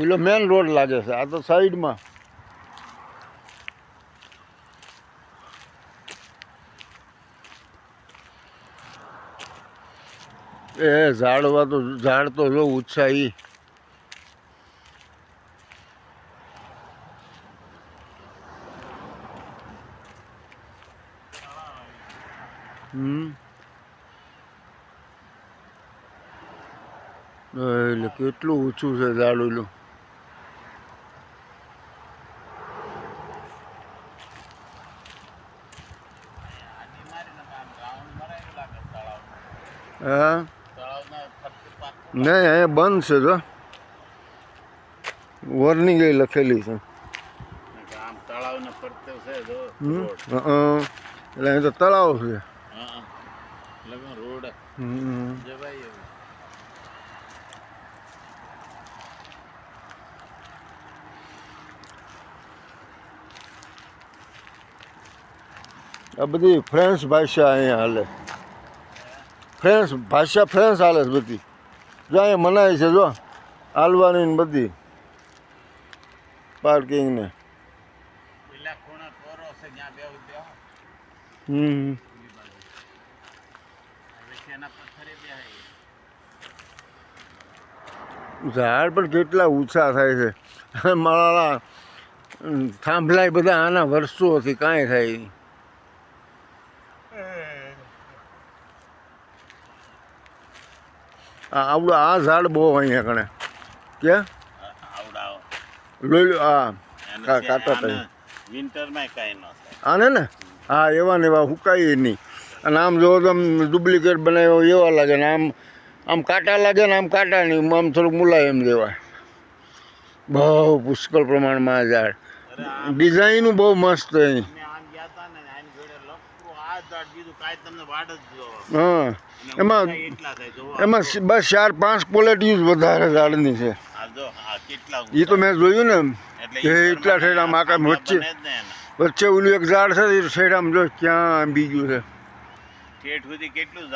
ઓલો main road લાગે છે. આ તો સાઈડમાં એ ઝાડવા તો, ઝાડ તો જો ઉત્સાહી હમ. એટલે કેટલું ઊંચું છે ઝાડુલું હા? નહીં અહીંયા બંધ છે જો. વોર્નિંગ એ લખેલી છે. એટલે અહીં તો તળાવ છે. આ બધી ફ્રેન્ચ ભાષા અહીંયા હાલે. ફ્રેન્ચ ભાષા ફ્રેન્ડ્સ હાલે છે બધી. જો અહીંયા મનાય છે, જો. હાલવાની બધી પાર્કિંગ ને પેલા ખૂણા કોરો છે જ્યાં બેહું બેહો હમ. પેલી બાજુ હવે તેના પથ્થરે બેહાય ઝાડ પણ કેટલા ઊંચા થાય છે. મારા થાંભલાય બધા આના વર્ષોથી કાંઈ થાય નહીં. આવડું આ ઝાડ બહુ અહીંયા કણે કે? લોહી લો આ કા- કાંટા થાય. વિન્ટરમાં કાંઈ ન આને ને? હા એવા ને એવા હુકાય નહીં. અને આમ જોવો તો આમ ડુપ્લિકેટ બનાવ્યો એવા લાગે ને આમ આમ કાંટા લાગે ને આમ કાંટા નહીં આમ થોડુંક મુલાયમ દેવાય. બહુ પુષ્કળ પ્રમાણમાં આ ઝાડ. ડિઝાઇનું બહુ મસ્ત અહીં અમે આમ ગયા હતા ને આની જોડે લખવું આ ઝાડ બીજું કાંઈ તમને વાડ જ જોવો હા. એમાં એમાં બસ ચાર પાંચ ક્વોલિટી વધારે ઝાડની છે. એ તો મેં જોયું ને ઈ એટલા પ્રમાણે ઠેઠ આમ આ વચ્ચે. વચ્ચે ઓલું એક ઝાડ છે એ આમ જો ક્યાં છે. ઠેઠ સુધી કેટલું ઝાડ